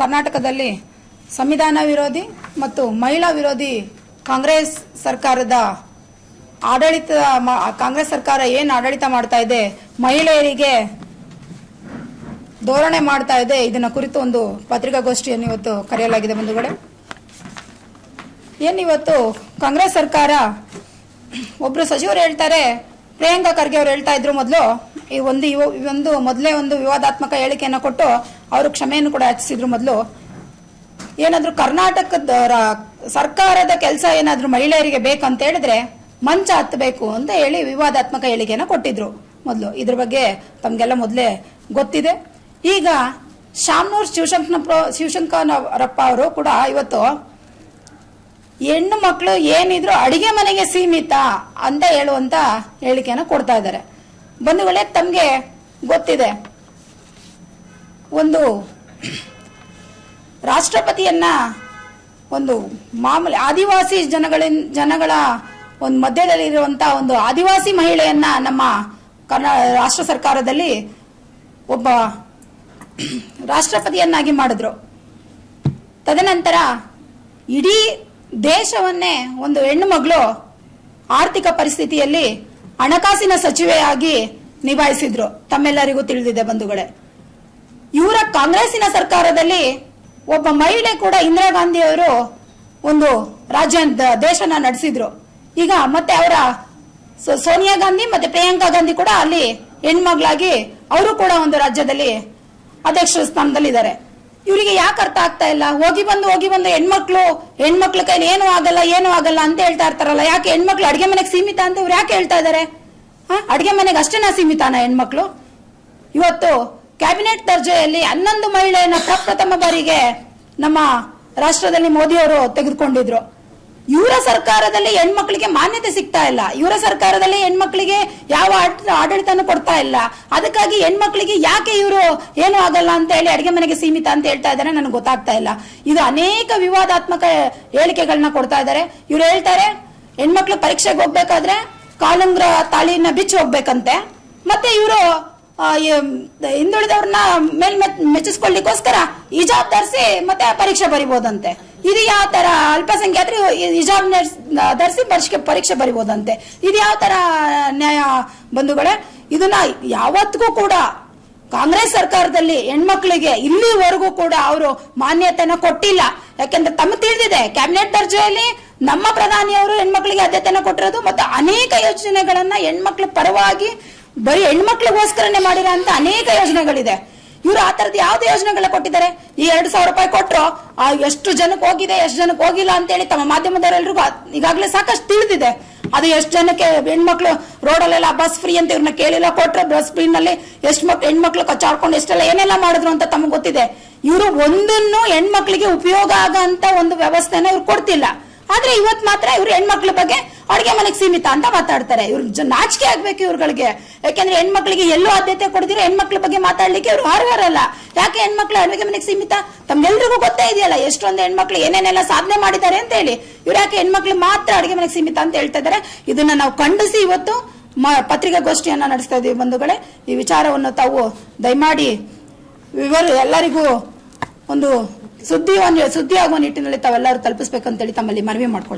ಕರ್ನಾಟಕದಲ್ಲಿ ಸಂವಿಧಾನ ವಿರೋಧಿ ಮತ್ತು ಮಹಿಳಾ ವಿರೋಧಿ ಕಾಂಗ್ರೆಸ್ ಸರ್ಕಾರದ ಆಡಳಿತ ಕಾಂಗ್ರೆಸ್ ಸರ್ಕಾರ ಏನು ಆಡಳಿತ ಮಾಡ್ತಾ ಇದೆ, ಮಹಿಳೆಯರಿಗೆ ಧೋರಣೆ ಮಾಡ್ತಾ ಇದೆ, ಇದನ್ನ ಕುರಿತು ಒಂದು ಪತ್ರಿಕಾಗೋಷ್ಠಿಯನ್ನು ಇವತ್ತು ಕರೆಯಲಾಗಿದೆ ಬಂಧುಗಳೇ ಏನಿವತ್ತು ಕಾಂಗ್ರೆಸ್ ಸರ್ಕಾರ, ಒಬ್ರು ಸಚಿವರು ಹೇಳ್ತಾರೆ, ಪ್ರಿಯಾಂಕಾ ಖರ್ಗೆ ಅವರು ಹೇಳ್ತಾ ಇದ್ರು ಮೊದಲು ಈ ಒಂದು ಒಂದು ಮೊದಲೇ ಒಂದು ವಿವಾದಾತ್ಮಕ ಹೇಳಿಕೆಯನ್ನು ಕೊಟ್ಟು ಅವರು ಕ್ಷಮೆಯನ್ನು ಕೂಡ ಯಾಚಿಸಿದ್ರು ಮೊದಲು. ಏನಾದರೂ ಕರ್ನಾಟಕದ ಸರ್ಕಾರದ ಕೆಲಸ ಏನಾದರೂ ಮಹಿಳೆಯರಿಗೆ ಬೇಕಂತ ಹೇಳಿದ್ರೆ ಮಂಚ ಹತ್ತಬೇಕು ಅಂತ ಹೇಳಿ ವಿವಾದಾತ್ಮಕ ಹೇಳಿಕೆಯನ್ನು ಕೊಟ್ಟಿದ್ರು ಮೊದಲು. ಇದ್ರ ಬಗ್ಗೆ ತಮಗೆಲ್ಲ ಮೊದಲೇ ಗೊತ್ತಿದೆ. ಈಗ ಶಾಮನೂರ್ ಶಿವಶಂಕರ ಶಿವಶಂಕರಪ್ಪ ಅವರು ಕೂಡ ಇವತ್ತು ಹೆಣ್ಣು ಮಕ್ಕಳು ಏನಿದ್ರು ಅಡಿಗೆ ಮನೆಗೆ ಸೀಮಿತ ಅಂತ ಹೇಳುವಂತ ಹೇಳಿಕೆಯನ್ನು ಕೊಡ್ತಾ ಇದ್ದಾರೆ. ಬಂಧುಗಳೇ, ತಮಗೆ ಗೊತ್ತಿದೆ. ಒಂದು ರಾಷ್ಟ್ರಪತಿಯನ್ನ ಒಂದು ಮಾಮೂಲಿ ಆದಿವಾಸಿ ಜನಗಳ ಜನಗಳ ಒಂದು ಮಧ್ಯದಲ್ಲಿರುವಂಥ ಒಂದು ಆದಿವಾಸಿ ಮಹಿಳೆಯನ್ನ ನಮ್ಮ ಕರ್ನಾ, ರಾಷ್ಟ್ರ ಸರ್ಕಾರದಲ್ಲಿ ಒಬ್ಬ ರಾಷ್ಟ್ರಪತಿಯನ್ನಾಗಿ ಮಾಡಿದ್ರು. ತದನಂತರ ಇಡೀ ದೇಶವನ್ನೇ ಒಂದು ಹೆಣ್ಣು ಮಗಳು ಆರ್ಥಿಕ ಪರಿಸ್ಥಿತಿಯಲ್ಲಿ ಹಣಕಾಸಿನ ಸಚಿವೆಯಾಗಿ ನಿಭಾಯಿಸಿದ್ರು. ತಮ್ಮೆಲ್ಲರಿಗೂ ತಿಳಿದಿದೆ ಬಂಧುಗಳೇ. ಇವರ ಕಾಂಗ್ರೆಸ್ಸಿನ ಸರ್ಕಾರದಲ್ಲಿ ಒಬ್ಬ ಮಹಿಳೆ ಕೂಡ ಇಂದಿರಾ ಗಾಂಧಿ ಅವರು ಒಂದು ರಾಜ್ಯ ದೇಶನ ನಡೆಸಿದ್ರು. ಈಗ ಮತ್ತೆ ಅವರ ಸೋನಿಯಾ ಗಾಂಧಿ ಮತ್ತೆ ಪ್ರಿಯಾಂಕಾ ಗಾಂಧಿ ಕೂಡ ಅಲ್ಲಿ ಹೆಣ್ಮಗಳಾಗಿ ಅವರು ಕೂಡ ಒಂದು ರಾಜ್ಯದಲ್ಲಿ ಅಧ್ಯಕ್ಷ ಸ್ಥಾನದಲ್ಲಿದ್ದಾರೆ. ಇವರಿಗೆ ಯಾಕೆ ಅರ್ಥ ಆಗ್ತಾ ಇಲ್ಲ? ಹೋಗಿ ಬಂದು ಹೋಗಿ ಬಂದು ಹೆಣ್ಮಕ್ಳು, ಹೆಣ್ಮಕ್ಳ ಕೈಲಿ ಏನು ಆಗಲ್ಲ ಏನು ಆಗಲ್ಲ ಅಂತ ಹೇಳ್ತಾ ಇರ್ತಾರಲ್ಲ, ಯಾಕೆ ಹೆಣ್ಮಕ್ಳು ಅಡಿಗೆ ಮನೆಗೆ ಸೀಮಿತ ಅಂತ ಇವ್ರು ಯಾಕೆ ಹೇಳ್ತಾ ಇದಾರೆ? ಅಡಿಗೆ ಮನೆಗೆ ಅಷ್ಟೇನಾ ಸೀಮಿತಾನ ಹೆಣ್ಮಕ್ಳು? ಇವತ್ತು ಕ್ಯಾಬಿನೆಟ್ ದರ್ಜೆಯಲ್ಲಿ ಹನ್ನೊಂದು ಮಹಿಳೆಯನ್ನ ಪ್ರಪ್ರಥಮ ಬಾರಿಗೆ ನಮ್ಮ ರಾಷ್ಟ್ರದಲ್ಲಿ ಮೋದಿಯವರು ತೆಗೆದುಕೊಂಡಿದ್ರು. ಇವರ ಸರ್ಕಾರದಲ್ಲಿ ಹೆಣ್ಮಕ್ಳಿಗೆ ಮಾನ್ಯತೆ ಸಿಗ್ತಾ ಇಲ್ಲ. ಇವರ ಸರ್ಕಾರದಲ್ಲಿ ಹೆಣ್ಮಕ್ಳಿಗೆ ಯಾವ ಆಡ- ಆಡಳಿತನೂ ಕೊಡ್ತಾ ಇಲ್ಲ. ಅದಕ್ಕಾಗಿ ಹೆಣ್ಮಕ್ಳಿಗೆ ಯಾಕೆ ಇವರು ಏನು ಆಗಲ್ಲ ಅಂತ ಹೇಳಿ ಅಡಿಗೆ ಮನೆಗೆ ಸೀಮಿತ ಅಂತ ಹೇಳ್ತಾ ಇದ್ದಾರೆ ನನಗೆ ಗೊತ್ತಾಗ್ತಾ ಇಲ್ಲ. ಇದು ಅನೇಕ ವಿವಾದಾತ್ಮಕ ಹೇಳಿಕೆಗಳನ್ನ ಕೊಡ್ತಾ ಇದ್ದಾರೆ. ಇವ್ರು ಹೇಳ್ತಾರೆ, ಹೆಣ್ಮಕ್ಳು ಪರೀಕ್ಷೆಗೆ ಹೋಗ್ಬೇಕಾದ್ರೆ ಕಾಲುಂಗ್ರ ತಾಳಿನ ಬಿಚ್ಚಿ ಹೋಗ್ಬೇಕಂತೆ. ಮತ್ತೆ ಇವರು ಹಿಂದುಳಿದವ್ರನ್ನ ಮೇಲ್ ಮೆಚ್ಚಿಸ್ಕೊಳ್ಳಿಕ್ಕೋಸ್ಕರ ಹಿಜಾಬ್ ಧರಿಸಿ ಮತ್ತೆ ಪರೀಕ್ಷೆ ಬರಿಬೋದಂತೆ. ಇದು ಯಾವ ತರ ಅಲ್ಪಸಂಖ್ಯಾತರು ಹಿಜಾಬ್ ಧರಿಸಿ ಪರೀಕ್ಷೆ ಪರೀಕ್ಷೆ ಬರಿಬೋದಂತೆ. ಇದು ಯಾವ ತರ ನ್ಯಾಯ ಬಂಧುಗಳೇ? ಇದನ್ನ ಯಾವತ್ತಿಗೂ ಕೂಡ ಕಾಂಗ್ರೆಸ್ ಸರ್ಕಾರದಲ್ಲಿ ಹೆಣ್ಮಕ್ಳಿಗೆ ಇಲ್ಲಿವರೆಗೂ ಕೂಡ ಅವರು ಮಾನ್ಯತೆನ ಕೊಟ್ಟಿಲ್ಲ. ಯಾಕೆಂದ್ರೆ ತಮ್ಮ ತಿಳಿದಿದೆ, ಕ್ಯಾಬಿನೆಟ್ ದರ್ಜೆಯಲ್ಲಿ ನಮ್ಮ ಪ್ರಧಾನಿಯವರು ಹೆಣ್ಮಕ್ಳಿಗೆ ಆದ್ಯತೆನ ಕೊಟ್ಟಿರೋದು ಮತ್ತು ಅನೇಕ ಯೋಜನೆಗಳನ್ನ ಹೆಣ್ಮಕ್ಳ ಪರವಾಗಿ ಬರೀ ಹೆಣ್ಮಕ್ಳಿಗೋಸ್ಕರನೇ ಮಾಡಿರೋ ಅಂತ ಅನೇಕ ಯೋಜನೆಗಳಿದೆ. ಇವರು ಆ ತರದ ಯಾವ್ದು ಯೋಜನೆಗಳ ಕೊಟ್ಟಿದ್ದಾರೆ. ಈ ಎರಡು ಸಾವಿರ ರೂಪಾಯಿ ಕೊಟ್ಟರು ಆ ಎಷ್ಟು ಜನಕ್ಕೆ ಹೋಗಿದೆ, ಎಷ್ಟು ಜನಕ್ಕೆ ಹೋಗಿಲ್ಲ ಅಂತ ಹೇಳಿ ತಮ್ಮ ಮಾಧ್ಯಮದವರೆಲ್ಲರೂ ಆ- ಈಗಾಗಲೇ ಸಾಕಷ್ಟು ತಿಳಿದಿದೆ. ಅದು ಎಷ್ಟು ಜನಕ್ಕೆ ಹೆಣ್ಮಕ್ಳು ರೋಡಲ್ಲೆಲ್ಲ ಬಸ್ ಫ್ರೀ ಅಂತ ಇವ್ರನ್ನ ಕೇಳಿಲ್ಲ ಕೊಟ್ಟರೆ ಬಸ್ ಫ್ರೀ ನಲ್ಲಿ ಎಷ್ಟು ಮಕ್ಳು ಹೆಣ್ಮಕ್ಳು ಕಚ್ಚಾಡ್ಕೊಂಡು ಎಷ್ಟೆಲ್ಲ ಏನೆಲ್ಲ ಮಾಡಿದ್ರು ಅಂತ ತಮಗೆ ಗೊತ್ತಿದೆ. ಇವರು ಒಂದನ್ನು ಹೆಣ್ಮಕ್ಳಿಗೆ ಉಪಯೋಗ ಆಗಂತ ಒಂದು ವ್ಯವಸ್ಥೆನ ಇವ್ರು ಕೊಡ್ತಿಲ್ಲ. ಆದ್ರೆ ಇವತ್ತು ಮಾತ್ರ ಇವರು ಹೆಣ್ಮಕ್ಳ ಬಗ್ಗೆ ಅಡುಗೆ ಮನೆಗೆ ಸೀಮಿತ ಅಂತ ಮಾತಾಡ್ತಾರೆ. ಇವ್ರ ನಾಚಿಕೆ ಆಗ್ಬೇಕು ಇವ್ರುಗಳಿಗೆ. ಯಾಕೆಂದ್ರೆ ಹೆಣ್ಮಕ್ಳಿಗೆ ಎಲ್ಲೂ ಆದ್ಯತೆ ಕೊಡದಿರೋ ಹೆಣ್ಮಕ್ಳ ಬಗ್ಗೆ ಮಾತಾಡ್ಲಿಕ್ಕೆ ಇವ್ರು ಅರ್ಹರಲ್ಲ ಯಾಕೆ ಹೆಣ್ಮಕ್ಳು ಅಡುಗೆ ಮನೆಗೆ ಸೀಮಿತ? ತಮ್ಗೆಲ್ರಿಗೂ ಗೊತ್ತೇ ಇದೆಯಲ್ಲ, ಎಷ್ಟೊಂದು ಹೆಣ್ಮಕ್ಳು ಏನೇನೆಲ್ಲ ಸಾಧನೆ ಮಾಡಿದ್ದಾರೆ ಅಂತ ಹೇಳಿ. ಇವ್ರು ಯಾಕೆ ಹೆಣ್ಮಕ್ಳು ಮಾತ್ರ ಅಡುಗೆ ಮನೆಗೆ ಸೀಮಿತ ಅಂತ ಹೇಳ್ತಾ ಇದ್ದಾರೆ? ಇದನ್ನ ನಾವು ಖಂಡಿಸಿ ಇವತ್ತು ಮ- ಪತ್ರಿಕಾಗೋಷ್ಠಿಯನ್ನ ನಡೆಸ್ತಾ ಇದೀವಿ ಬಂಧುಗಳೇ. ಈ ವಿಚಾರವನ್ನು ತಾವು ದಯಮಾಡಿ ವಿವರು ಎಲ್ಲರಿಗೂ ಒಂದು ಸುದ್ದಿ ಒಂದು ಸುದ್ದಿ ಆಗುವ ನಿಟ್ಟಿನಲ್ಲಿ ತಾವೆಲ್ಲರೂ ತಲುಪಿಸ್ಬೇಕಂತೇಳಿ ತಮ್ಮಲ್ಲಿ ಮನವಿ ಮಾಡ್ಕೊಳ್ತೀನಿ